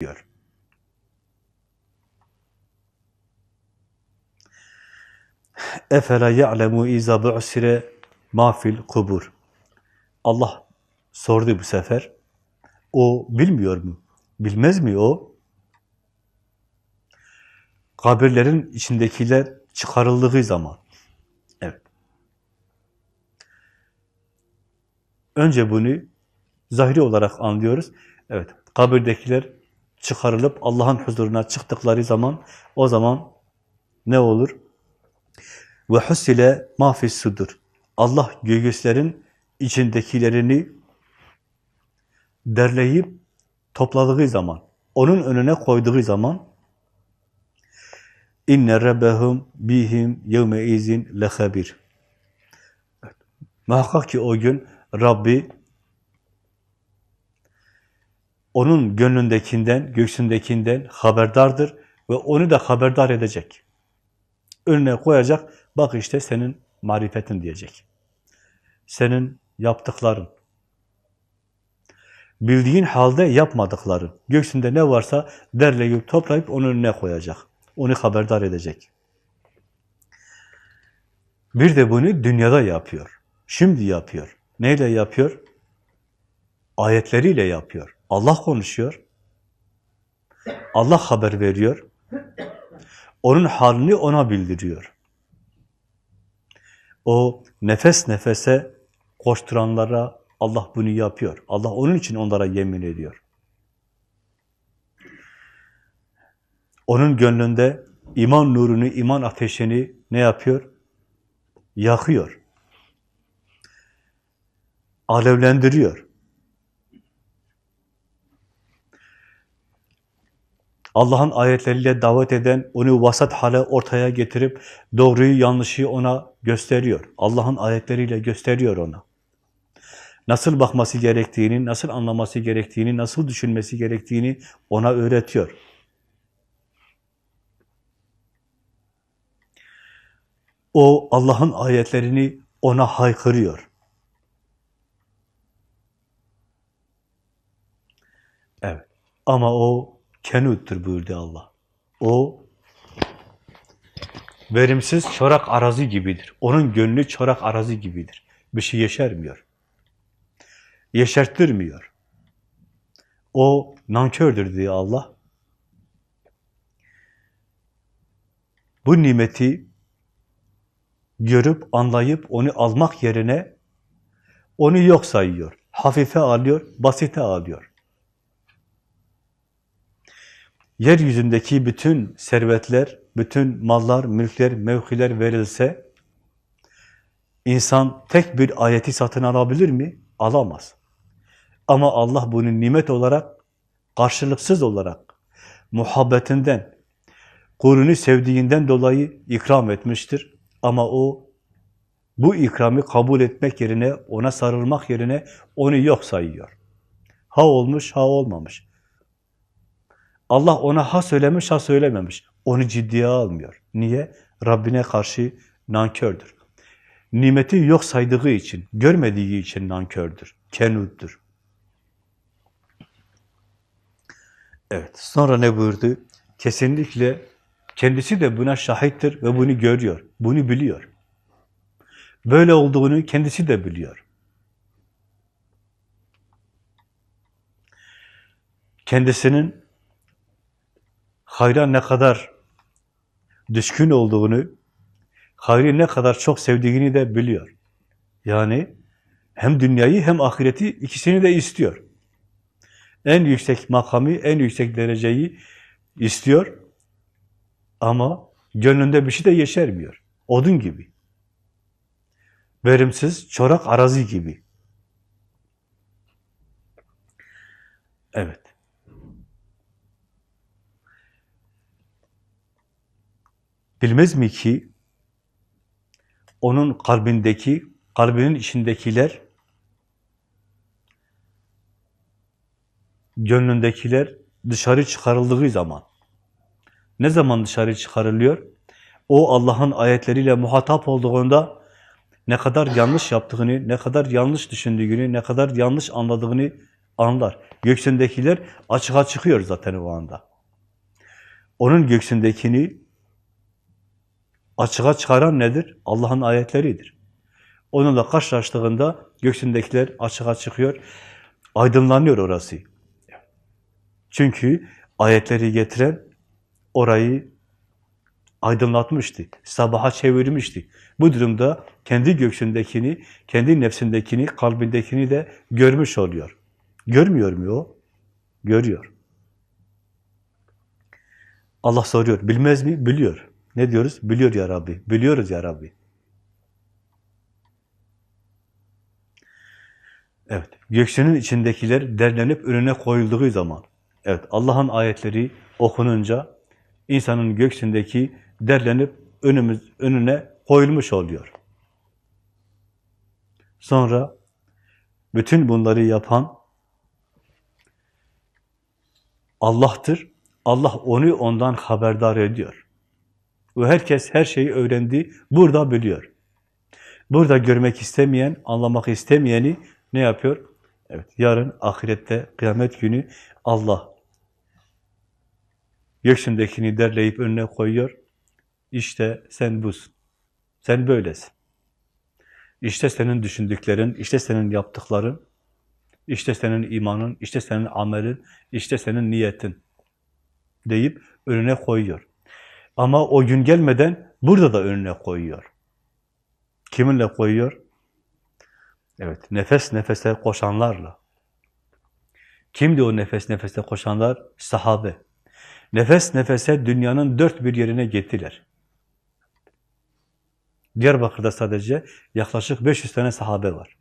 diyor. Efela ya'lemu iza bu'sire ma kubur. Allah sordu bu sefer. O bilmiyor mu? Bilmez mi o? Kabirlerin içindekiler çıkarıldığı zaman. Evet. Önce bunu zahiri olarak anlıyoruz. Evet, kabirdekiler çıkarılıp Allah'ın huzuruna çıktıkları zaman o zaman ne olur? Ve husile ma fis sudur. Allah göğüslerin içindekilerini derleyip topladığı zaman, onun önüne koyduğu zaman inne rabbehum bihim yevme izin lehabir. Muhakkak ki o gün Rabbi onun gönlündekinden, göğsündekinden haberdardır ve onu da haberdar edecek. Önüne koyacak, bak işte senin marifetin diyecek. Senin yaptıkların. Bildiğin halde yapmadıkların. Göğsünde ne varsa derleyip toplayıp onun önüne koyacak. Onu haberdar edecek. Bir de bunu dünyada yapıyor. Şimdi yapıyor. Neyle yapıyor? Ayetleriyle yapıyor. Allah konuşuyor. Allah haber veriyor. Onun halini ona bildiriyor. O nefes nefese koşturanlara Allah bunu yapıyor. Allah onun için onlara yemin ediyor. Onun gönlünde iman nurunu, iman ateşini ne yapıyor? Yakıyor. Alevlendiriyor. Allah'ın ayetleriyle davet eden, onu vasat hale ortaya getirip doğruyu, yanlışı ona gösteriyor. Allah'ın ayetleriyle gösteriyor ona. Nasıl bakması gerektiğini, nasıl anlaması gerektiğini, nasıl düşünmesi gerektiğini ona öğretiyor. O Allah'ın ayetlerini ona haykırıyor. Evet. Ama o kenuttur buyurdu Allah. O verimsiz çorak arazi gibidir. Onun gönlü çorak arazi gibidir. Bir şey yeşermiyor. Yeşerttirmiyor. O nankördür diye Allah. Bu nimeti görüp, anlayıp, onu almak yerine onu yok sayıyor. Hafife alıyor, basite alıyor. Yeryüzündeki bütün servetler, bütün mallar, mülkler, mevkiler verilse, insan tek bir ayeti satın alabilir mi? Alamaz. Ama Allah bunu nimet olarak, karşılıksız olarak, muhabbetinden, kulunu sevdiğinden dolayı ikram etmiştir. Ama o, bu ikramı kabul etmek yerine, ona sarılmak yerine onu yok sayıyor. Ha olmuş, ha olmamış. Allah ona ha söylemiş, ha söylememiş. Onu ciddiye almıyor. Niye? Rabbine karşı nankördür. Nimeti yok saydığı için, görmediği için nankördür. Kenuttur. Evet, sonra ne buyurdu? Kesinlikle kendisi de buna şahittir ve bunu görüyor, bunu biliyor. Böyle olduğunu kendisi de biliyor. Kendisinin hayra ne kadar düşkün olduğunu, hayrı ne kadar çok sevdiğini de biliyor. Yani hem dünyayı hem ahireti ikisini de istiyor. En yüksek makamı, en yüksek dereceyi istiyor ama gönlünde bir şey de yeşermiyor. Odun gibi. Verimsiz, çorak arazi gibi. Evet. Bilmez mi ki onun kalbindeki, kalbinin içindekiler gönlündekiler dışarı çıkarıldığı zaman ne zaman dışarı çıkarılıyor? O Allah'ın ayetleriyle muhatap olduğunda ne kadar yanlış yaptığını, ne kadar yanlış düşündüğünü, ne kadar yanlış anladığını anlar. Göksündekiler açığa çıkıyor zaten o anda. Onun göksündekini açığa çıkaran nedir? Allah'ın ayetleridir. Onunla karşılaştığında göksündekiler açığa çıkıyor, aydınlanıyor orası. Çünkü ayetleri getiren orayı aydınlatmıştı, sabaha çevirmişti. Bu durumda kendi göksündekini, kendi nefsindekini, kalbindekini de görmüş oluyor. Görmüyor mu o? Görüyor. Allah soruyor, bilmez mi? Biliyor. Ne diyoruz? Biliyor ya Rabbi. Biliyoruz ya Rabbi. Evet, göksünün içindekiler derlenip önüne koyulduğu zaman, evet Allah'ın ayetleri okununca insanın göksündeki derlenip önümüz önüne koyulmuş oluyor. Sonra bütün bunları yapan Allah'tır. Allah onu ondan haberdar ediyor. Ve herkes her şeyi öğrendi, burada biliyor. Burada görmek istemeyen, anlamak istemeyeni ne yapıyor? Evet, yarın ahirette, kıyamet günü Allah göksündekini derleyip önüne koyuyor. İşte sen busun. Sen böylesin. İşte senin düşündüklerin, işte senin yaptıkların, işte senin imanın, işte senin amelin, işte senin niyetin deyip önüne koyuyor. Ama o gün gelmeden burada da önüne koyuyor. Kiminle koyuyor? Evet, nefes nefese koşanlarla. Kimdi o nefes nefese koşanlar? Sahabe. Nefes nefese dünyanın dört bir yerine gittiler. Diyarbakır'da sadece yaklaşık 500 tane sahabe var.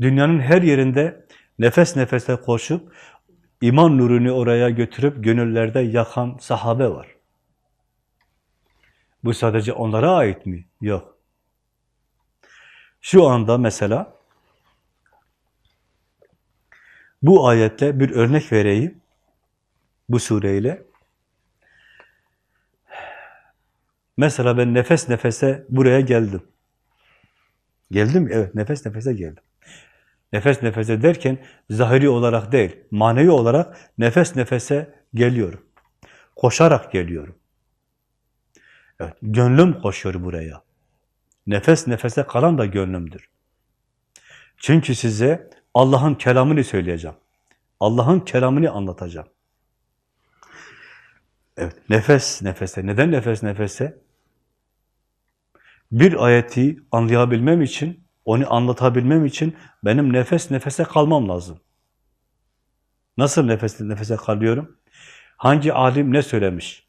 Dünyanın her yerinde nefes nefese koşup, iman nurunu oraya götürüp gönüllerde yakan sahabe var. Bu sadece onlara ait mi? Yok. Şu anda mesela bu ayetle bir örnek vereyim. Bu sureyle. Mesela ben nefes nefese buraya geldim. Geldim? Evet, nefes nefese geldim. Nefes nefese derken zahiri olarak değil, manevi olarak nefes nefese geliyorum. Koşarak geliyorum. Evet, gönlüm koşuyor buraya. Nefes nefese kalan da gönlümdür. Çünkü size Allah'ın kelamını söyleyeceğim. Allah'ın kelamını anlatacağım. Evet, nefes nefese. Neden nefes nefese? Bir ayeti anlayabilmem için, onu anlatabilmem için benim nefes nefese kalmam lazım. Nasıl nefes nefese kalıyorum? Hangi alim ne söylemiş?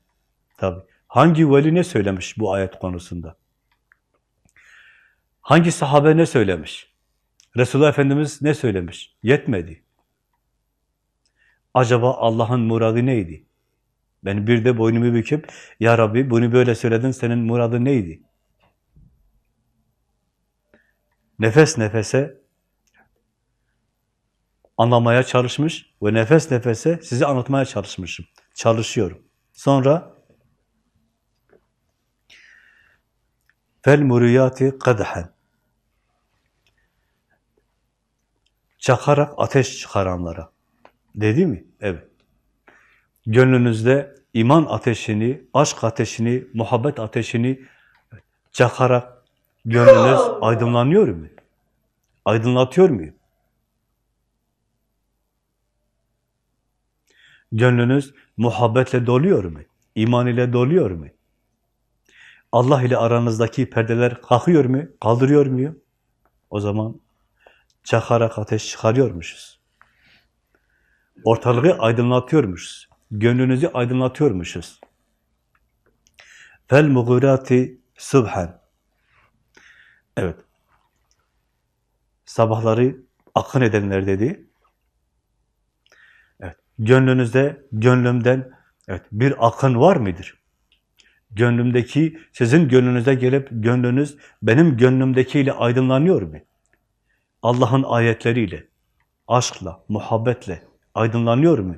Tabii. Hangi veli ne söylemiş bu ayet konusunda? Hangi sahabe ne söylemiş? Resulullah Efendimiz ne söylemiş? Yetmedi. Acaba Allah'ın muradı neydi? Ben bir de boynumu büküp, Ya Rabbi bunu böyle söyledin, senin muradı neydi? Nefes nefese anlamaya çalışmış ve nefes nefese sizi anlatmaya çalışmışım. Çalışıyorum. Sonra fel muriyati kadhen çakarak ateş çıkaranlara. Dedi mi? Evet. Gönlünüzde iman ateşini, aşk ateşini, muhabbet ateşini çakarak gönlünüz aydınlanıyor mu? Aydınlatıyor mu? Gönlünüz muhabbetle doluyor mu? İman ile doluyor mu? Allah ile aranızdaki perdeler kalkıyor mu? Kaldırıyor mu? O zaman çakarak ateş çıkarıyormuşuz. Ortalığı aydınlatıyormuşuz. Gönlünüzü aydınlatıyormuşuz. Fel mugurati subhan. Evet. Sabahları akın edenler dedi. Evet. Gönlünüzde, gönlümden evet, bir akın var mıdır? Gönlümdeki, sizin gönlünüze gelip gönlünüz benim gönlümdekiyle aydınlanıyor mu? Allah'ın ayetleriyle, aşkla, muhabbetle aydınlanıyor mu?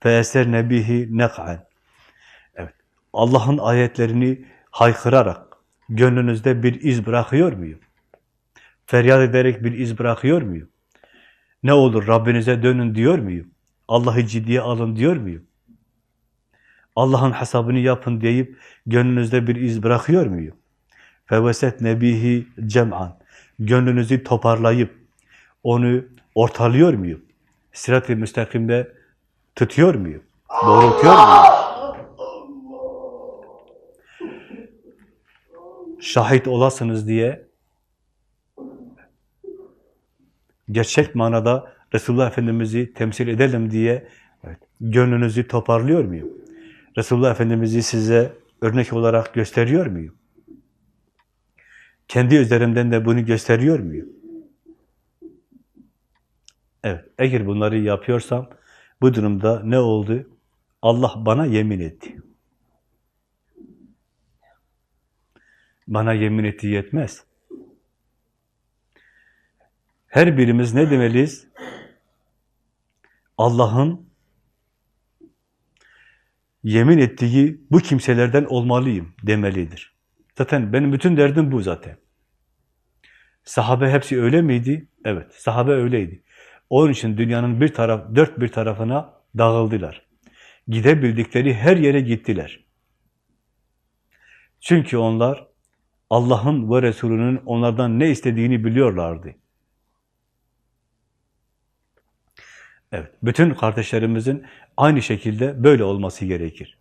Feeser nebihi nek'en. Evet. Allah'ın ayetlerini haykırarak gönlünüzde bir iz bırakıyor muyum? Feryat ederek bir iz bırakıyor muyum? Ne olur Rabbinize dönün diyor muyum? Allah'ı ciddiye alın diyor muyum? Allah'ın hesabını yapın deyip gönlünüzde bir iz bırakıyor muyum? Feveset nebihi cem'an. Gönlünüzü toparlayıp onu ortalıyor muyum? Sirat-i müstakimde tutuyor muyum? Doğrultuyor muyum? Şahit olasınız diye gerçek manada Resulullah Efendimiz'i temsil edelim diye evet, gönlünüzü toparlıyor muyum? Resulullah Efendimiz'i size örnek olarak gösteriyor muyum? Kendi üzerimden de bunu gösteriyor muyum? Evet, eğer bunları yapıyorsam bu durumda ne oldu? Allah bana yemin etti. Bana yemin etti yetmez. Her birimiz ne demeliyiz? Allah'ın yemin ettiği bu kimselerden olmalıyım demelidir. Zaten benim bütün derdim bu zaten. Sahabe hepsi öyle miydi? Evet, sahabe öyleydi. Onun için dünyanın bir taraf, dört bir tarafına dağıldılar. Gidebildikleri her yere gittiler. Çünkü onlar Allah'ın ve Resulünün onlardan ne istediğini biliyorlardı. Evet, bütün kardeşlerimizin aynı şekilde böyle olması gerekir.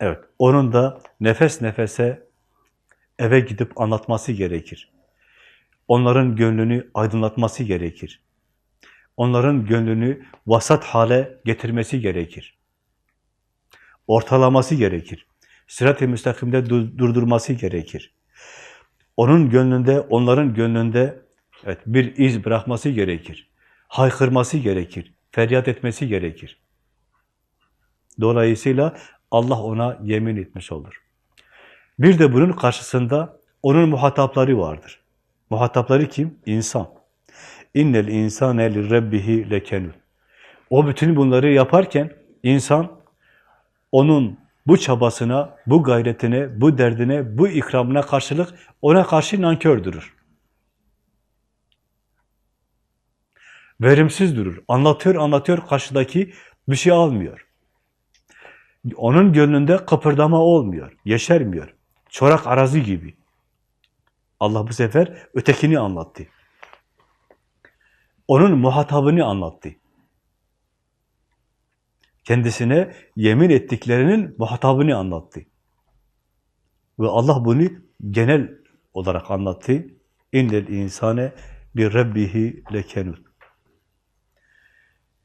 Evet, onun da nefes nefese eve gidip anlatması gerekir. Onların gönlünü aydınlatması gerekir. Onların gönlünü vasat hale getirmesi gerekir. Ortalaması gerekir. Sırat-ı müstakimde durdurması gerekir. Onun gönlünde, onların gönlünde evet, bir iz bırakması gerekir. Haykırması gerekir. Feryat etmesi gerekir. Dolayısıyla Allah ona yemin etmiş olur. Bir de bunun karşısında onun muhatapları vardır. Muhatapları kim? İnsan. İnnel insane li rabbihi lekenun. O bütün bunları yaparken insan onun bu çabasına, bu gayretine, bu derdine, bu ikramına karşılık ona karşı nankör durur. Verimsiz durur. Anlatıyor, anlatıyor, karşıdaki bir şey almıyor. Onun gönlünde kıpırdama olmuyor, yeşermiyor. Çorak arazi gibi. Allah bu sefer ötekini anlattı. Onun muhatabını anlattı. Kendisine yemin ettiklerinin muhatabını anlattı. Ve Allah bunu genel olarak anlattı. İnnel insane bir rabbihi lekenut.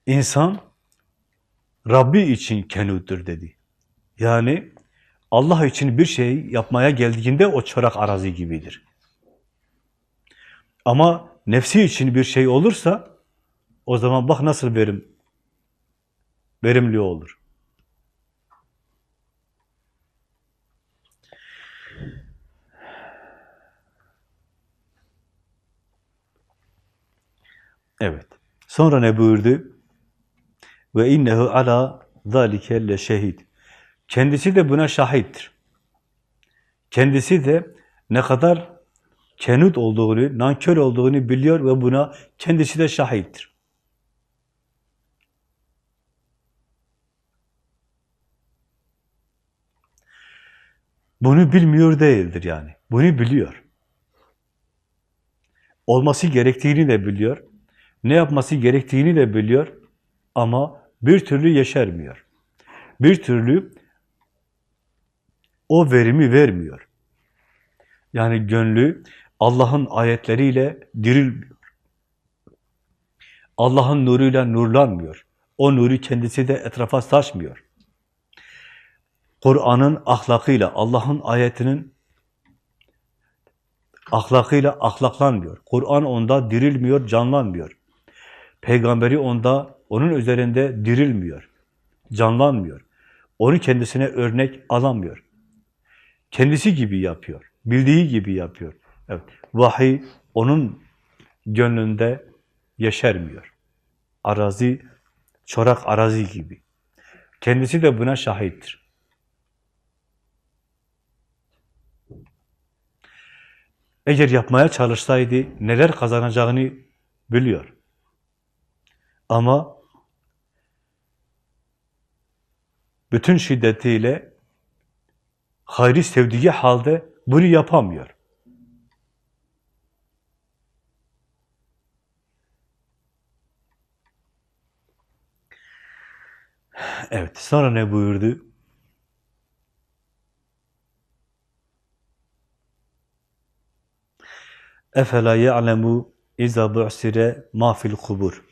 İnsan Rabbi için kenuttur dedi. Yani Allah için bir şey yapmaya geldiğinde o çorak arazi gibidir. Ama nefsi için bir şey olursa o zaman bak nasıl verim verimli olur. Evet. Sonra ne buyurdu? Ve innehu ala zalike le şehid. Kendisi de buna şahittir. Kendisi de ne kadar kenut olduğunu, nankör olduğunu biliyor ve buna kendisi de şahittir. Bunu bilmiyor değildir yani. Bunu biliyor. Olması gerektiğini de biliyor. Ne yapması gerektiğini de biliyor. Ama bir türlü yeşermiyor. Bir türlü o verimi vermiyor. Yani gönlü Allah'ın ayetleriyle dirilmiyor. Allah'ın nuruyla nurlanmıyor. O nuru kendisi de etrafa saçmıyor. Kur'an'ın ahlakıyla, Allah'ın ayetinin ahlakıyla ahlaklanmıyor. Kur'an onda dirilmiyor, canlanmıyor. Peygamberi onda, onun üzerinde dirilmiyor, canlanmıyor. Onu kendisine örnek alamıyor. Kendisi gibi yapıyor, bildiği gibi yapıyor. Evet, vahiy onun gönlünde yeşermiyor. Arazi, çorak arazi gibi. Kendisi de buna şahittir. Eğer yapmaya çalışsaydı neler kazanacağını biliyor. Ama bütün şiddetiyle hayrı sevdiği halde bunu yapamıyor. Evet, sonra ne buyurdu? Efela ya'lemu iza bu'sire ma fil kubur.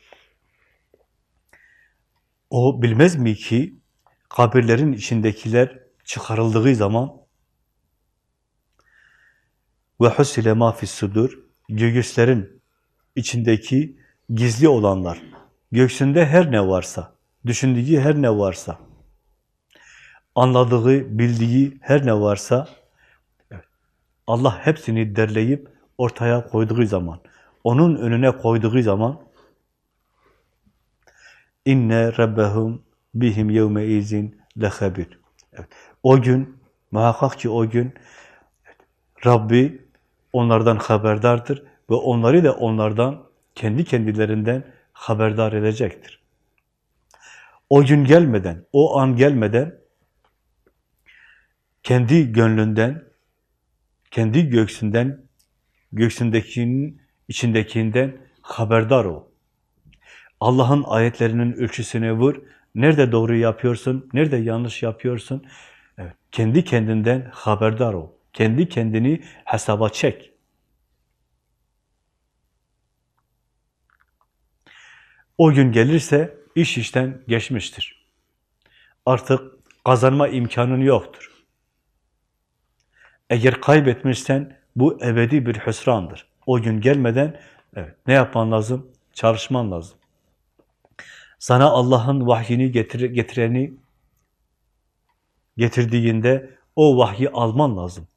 O bilmez mi ki kabirlerin içindekiler çıkarıldığı zaman ve husile ma fis sudur göğüslerin içindeki gizli olanlar göğsünde her ne varsa düşündüğü her ne varsa anladığı, bildiği her ne varsa Allah hepsini derleyip ortaya koyduğu zaman, onun önüne koyduğu zaman inne rabbehum bihim yevme izin lehabir. Evet. O gün, muhakkak ki o gün Rabbi onlardan haberdardır ve onları da onlardan, kendi kendilerinden haberdar edecektir. O gün gelmeden, o an gelmeden kendi gönlünden, kendi göksünden, göksündekinin içindekinden haberdar ol. Allah'ın ayetlerinin ölçüsüne vur. Nerede doğru yapıyorsun, nerede yanlış yapıyorsun? Evet, kendi kendinden haberdar ol. Kendi kendini hesaba çek. O gün gelirse iş işten geçmiştir. Artık kazanma imkanın yoktur. Eğer kaybetmişsen bu ebedi bir hüsrandır. O gün gelmeden evet, ne yapman lazım? Çalışman lazım. Sana Allah'ın vahyini getir getireni getirdiğinde o vahyi alman lazım.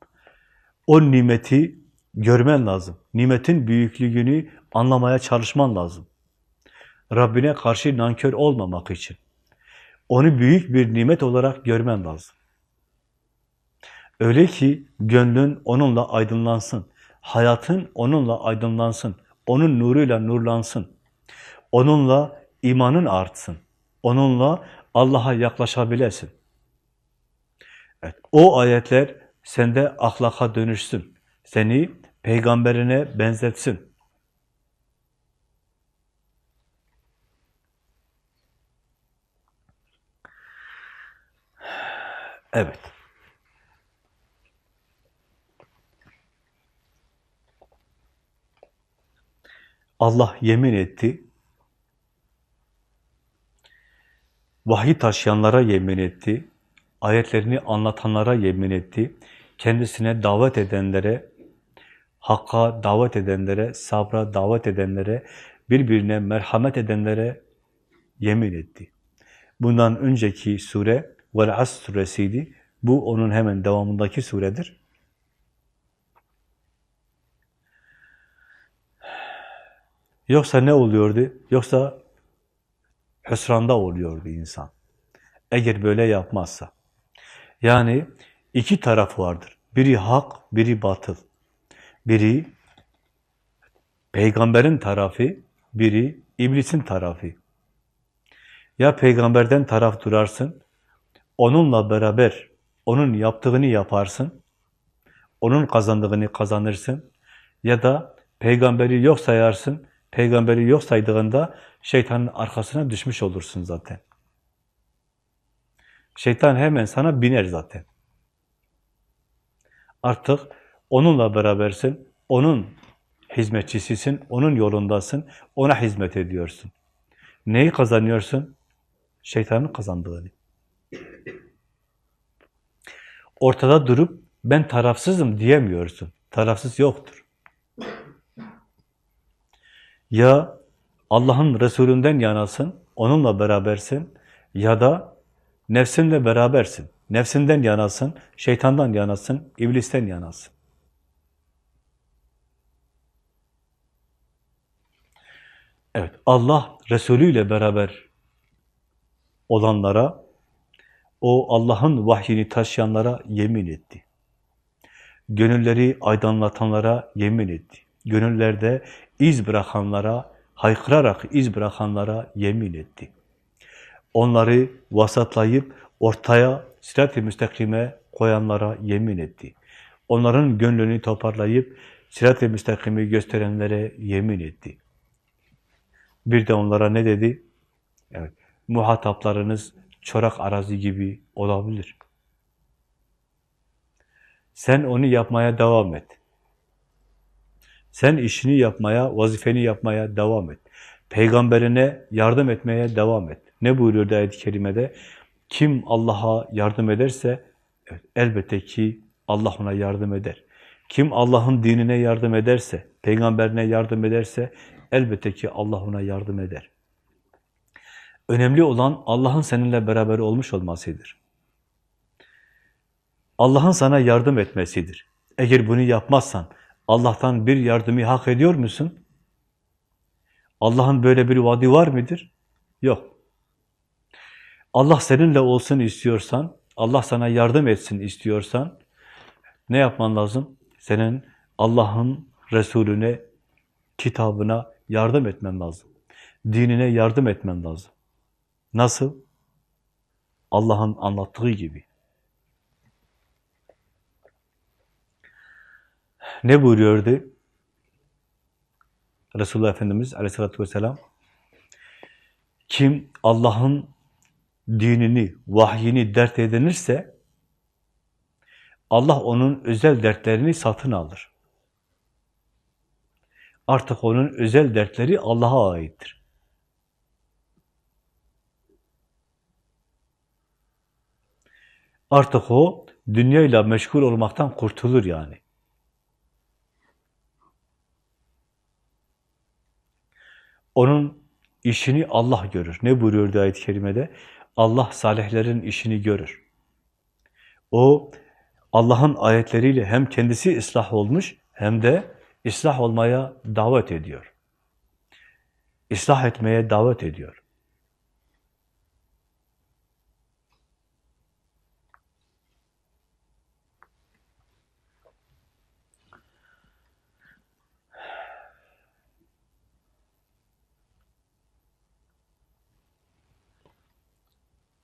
O nimeti görmen lazım. Nimetin büyüklüğünü anlamaya çalışman lazım. Rabbine karşı nankör olmamak için. Onu büyük bir nimet olarak görmen lazım. Öyle ki gönlün onunla aydınlansın. Hayatın onunla aydınlansın. Onun nuruyla nurlansın. Onunla imanın artsın. Onunla Allah'a yaklaşabilesin. Evet, o ayetler sende ahlaka dönüşsün. Seni peygamberine benzetsin. Evet. Allah yemin etti. Vahiy taşıyanlara yemin etti. Ayetlerini anlatanlara yemin etti. Kendisine davet edenlere, hakka davet edenlere, sabra davet edenlere, birbirine merhamet edenlere yemin etti. Bundan önceki sure Vel suresiydi. Bu onun hemen devamındaki suredir. Yoksa ne oluyordu? Yoksa hüsranda oluyordu insan. Eğer böyle yapmazsa. Yani iki taraf vardır. Biri hak, biri batıl. Biri peygamberin tarafı, biri iblisin tarafı. Ya peygamberden taraf durarsın, onunla beraber onun yaptığını yaparsın, onun kazandığını kazanırsın ya da peygamberi yok sayarsın, peygamberi yok saydığında şeytanın arkasına düşmüş olursun zaten. Şeytan hemen sana biner zaten. Artık onunla berabersin, onun hizmetçisisin, onun yolundasın, ona hizmet ediyorsun. Neyi kazanıyorsun? Şeytanın kazandığını. Ortada durup ben tarafsızım diyemiyorsun. Tarafsız yoktur. Ya Allah'ın Resulünden yanasın, onunla berabersin ya da nefsinle berabersin. Nefsinden yanasın, şeytandan yanasın, iblisten yanasın. Evet, Allah Resulü ile beraber olanlara, o Allah'ın vahyini taşıyanlara yemin etti. gönülleri aydınlatanlara yemin etti. Gönüllerde iz bırakanlara, haykırarak iz bırakanlara yemin etti. Onları vasatlayıp ortaya sirat-i müstakime koyanlara yemin etti. Onların gönlünü toparlayıp sirat-i müstakimi gösterenlere yemin etti. Bir de onlara ne dedi? Evet, muhataplarınız çorak arazi gibi olabilir. Sen onu yapmaya devam et. Sen işini yapmaya, vazifeni yapmaya devam et. Peygamberine yardım etmeye devam et. Ne buyuruyor ayet-i kerimede? Kim Allah'a yardım ederse evet, elbette ki Allah ona yardım eder. Kim Allah'ın dinine yardım ederse, peygamberine yardım ederse elbette ki Allah ona yardım eder. Önemli olan Allah'ın seninle beraber olmuş olmasıdır. Allah'ın sana yardım etmesidir. Eğer bunu yapmazsan Allah'tan bir yardımı hak ediyor musun? Allah'ın böyle bir vaadi var mıdır? Yok. Allah seninle olsun istiyorsan, Allah sana yardım etsin istiyorsan ne yapman lazım? Senin Allah'ın Resulüne, kitabına yardım etmen lazım. Dinine yardım etmen lazım. Nasıl? Allah'ın anlattığı gibi. Ne buyuruyordu? Resulullah Efendimiz aleyhissalatü vesselam kim Allah'ın dinini, vahyini dert edinirse Allah onun özel dertlerini satın alır. Artık onun özel dertleri Allah'a aittir. Artık o dünyayla meşgul olmaktan kurtulur yani. Onun işini Allah görür. Ne buyuruyordu ayet-i kerimede? Allah salihlerin işini görür. O Allah'ın ayetleriyle hem kendisi ıslah olmuş hem de ıslah olmaya davet ediyor. İslah etmeye davet ediyor.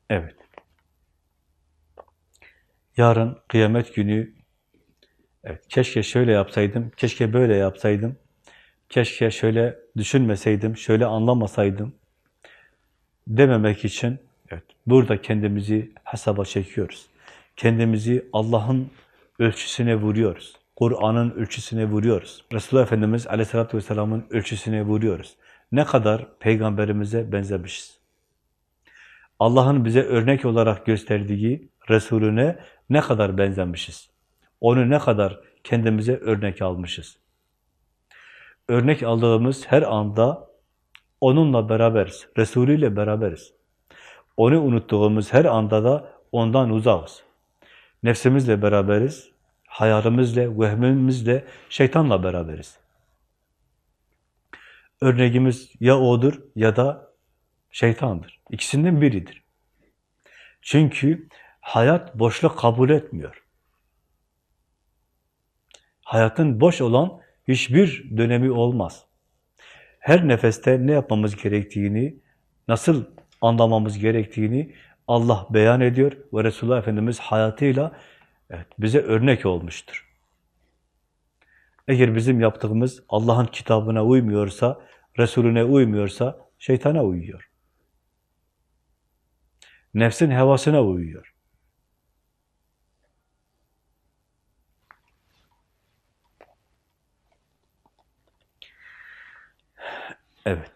Evet. Yarın kıyamet günü evet, keşke şöyle yapsaydım, keşke böyle yapsaydım, keşke şöyle düşünmeseydim, şöyle anlamasaydım dememek için evet, burada kendimizi hesaba çekiyoruz. Kendimizi Allah'ın ölçüsüne vuruyoruz. Kur'an'ın ölçüsüne vuruyoruz. Resulullah Efendimiz Aleyhisselatü Vesselam'ın ölçüsüne vuruyoruz. Ne kadar peygamberimize benzemişiz. Allah'ın bize örnek olarak gösterdiği Resulüne ne kadar benzemişiz. Onu ne kadar kendimize örnek almışız. Örnek aldığımız her anda onunla beraberiz. Resulü ile beraberiz. Onu unuttuğumuz her anda da ondan uzağız. Nefsimizle beraberiz. Hayalimizle, vehmimizle, şeytanla beraberiz. Örneğimiz ya odur ya da şeytandır. İkisinden biridir. Çünkü hayat boşluk kabul etmiyor. Hayatın boş olan hiçbir dönemi olmaz. Her nefeste ne yapmamız gerektiğini, nasıl anlamamız gerektiğini Allah beyan ediyor ve Resulullah Efendimiz hayatıyla evet, bize örnek olmuştur. Eğer bizim yaptığımız Allah'ın kitabına uymuyorsa, Resulüne uymuyorsa şeytana uyuyor. Nefsin hevasına uyuyor. Evet.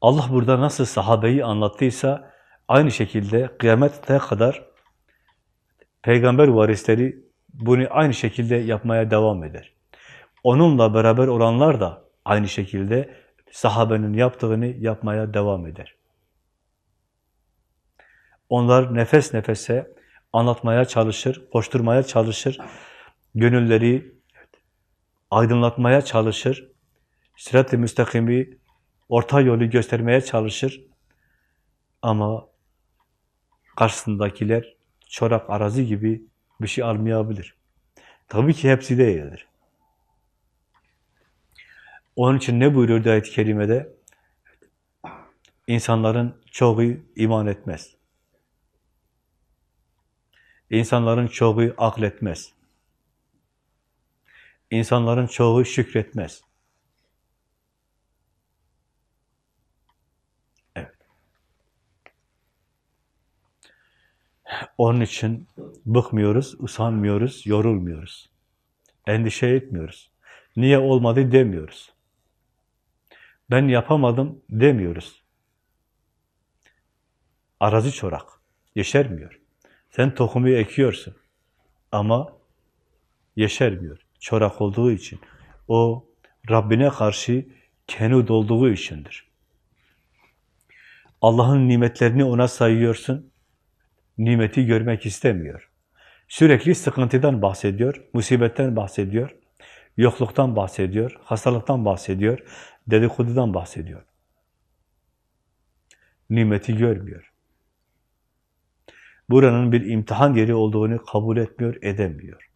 Allah burada nasıl sahabeyi anlattıysa aynı şekilde kıyamete kadar peygamber varisleri bunu aynı şekilde yapmaya devam eder. Onunla beraber olanlar da aynı şekilde sahabenin yaptığını yapmaya devam eder. Onlar nefes nefese anlatmaya çalışır, koşturmaya çalışır, gönülleri aydınlatmaya çalışır, sirat-i müstakimi, orta yolu göstermeye çalışır. Ama karşısındakiler çorak arazi gibi bir şey almayabilir. Tabii ki hepsi değildir. Onun için ne buyuruyor ayet-i kerimede? İnsanların çoğu iman etmez. İnsanların çoğu akletmez. İnsanların çoğu şükretmez. Evet. Onun için bıkmıyoruz, usanmıyoruz, yorulmuyoruz. Endişe etmiyoruz. Niye olmadı demiyoruz. Ben yapamadım demiyoruz. Arazi çorak, yeşermiyor. Sen tohumu ekiyorsun ama yeşermiyor. Çorak olduğu için. O Rabbine karşı kenud olduğu içindir. Allah'ın nimetlerini ona sayıyorsun, nimeti görmek istemiyor. Sürekli sıkıntıdan bahsediyor, musibetten bahsediyor, yokluktan bahsediyor, hastalıktan bahsediyor, dedikodudan bahsediyor. Nimeti görmüyor. Buranın bir imtihan yeri olduğunu kabul etmiyor, edemiyor.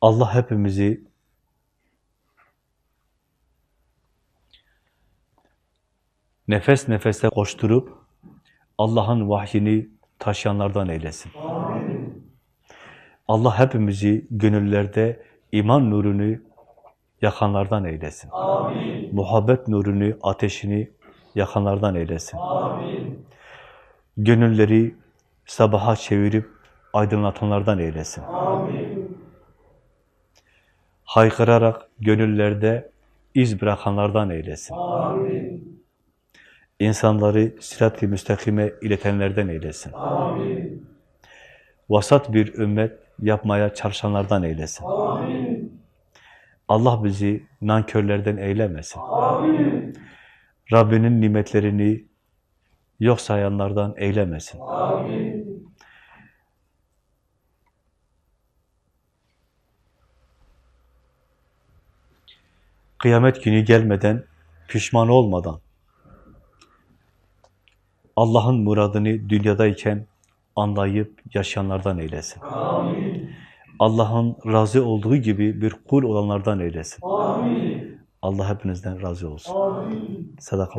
Allah hepimizi nefes nefese koşturup Allah'ın vahyini taşıyanlardan eylesin. Allah hepimizi gönüllerde iman nurunu yakanlardan eylesin. Muhabbet nurunu, ateşini yakanlardan eylesin. Gönülleri sabaha çevirip aydınlatanlardan eylesin. Haykırarak gönüllerde iz bırakanlardan eylesin. İnsanları sirat-i müstakime iletenlerden eylesin. Vasat bir ümmet yapmaya çalışanlardan eylesin. Allah bizi nankörlerden eylemesin. Rabbinin nimetlerini yok sayanlardan eylemesin. Kıyamet günü gelmeden, pişman olmadan, Allah'ın muradını dünyadayken anlayıp yaşayanlardan eylesin. Allah'ın razı olduğu gibi bir kul olanlardan eylesin. Allah hepinizden razı olsun. Sadaka